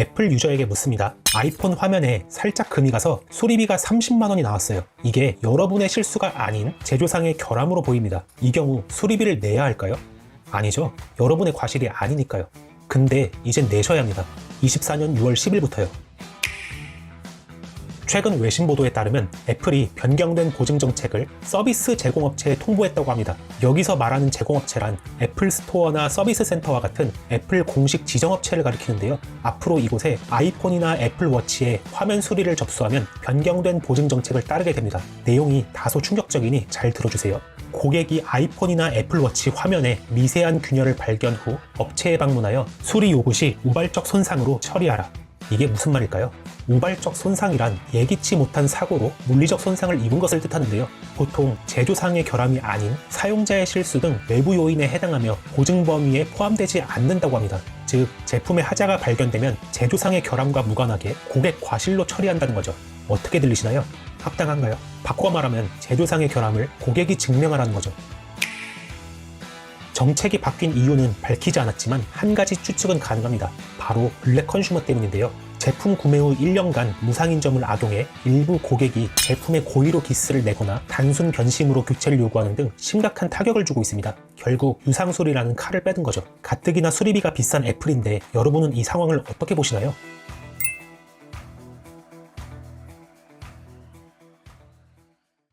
애플 유저에게 묻습니다. 아이폰 화면에 살짝 금이 가서 수리비가 30만 원이 나왔어요. 이게 여러분의 실수가 아닌 제조상의 결함으로 보입니다. 이 경우 수리비를 내야 할까요? 아니죠. 여러분의 과실이 아니니까요. 근데 이젠 내셔야 합니다. 24년 6월 10일부터요. 최근 외신 보도에 따르면 애플이 변경된 보증 정책을 서비스 제공업체에 통보했다고 합니다. 여기서 말하는 제공업체란 애플 스토어나 서비스 센터와 같은 애플 공식 지정업체를 가리키는데요. 앞으로 이곳에 아이폰이나 애플 워치에 화면 수리를 접수하면 변경된 보증 정책을 따르게 됩니다. 내용이 다소 충격적이니 잘 들어주세요. 고객이 아이폰이나 애플워치 화면에 미세한 균열을 발견 후 업체에 방문하여 수리 요구 시 우발적 손상으로 처리하라. 이게 무슨 말일까요? 우발적 손상이란 예기치 못한 사고로 물리적 손상을 입은 것을 뜻하는데요. 보통 제조상의 결함이 아닌 사용자의 실수 등 외부 요인에 해당하며 보증 범위에 포함되지 않는다고 합니다. 즉, 제품의 하자가 발견되면 제조상의 결함과 무관하게 고객 과실로 처리한다는 거죠. 어떻게 들리시나요? 합당한가요? 바꿔 말하면 제조상의 결함을 고객이 증명하라는 거죠. 정책이 바뀐 이유는 밝히지 않았지만 한 가지 추측은 가능합니다. 바로 블랙 컨슈머 때문인데요. 제품 구매 후 1년간 무상인점을 악용해 일부 고객이 제품에 고의로 기스를 내거나 단순 변심으로 교체를 요구하는 등 심각한 타격을 주고 있습니다. 결국 유상술이라는 칼을 빼든 거죠. 가뜩이나 수리비가 비싼 애플인데 여러분은 이 상황을 어떻게 보시나요?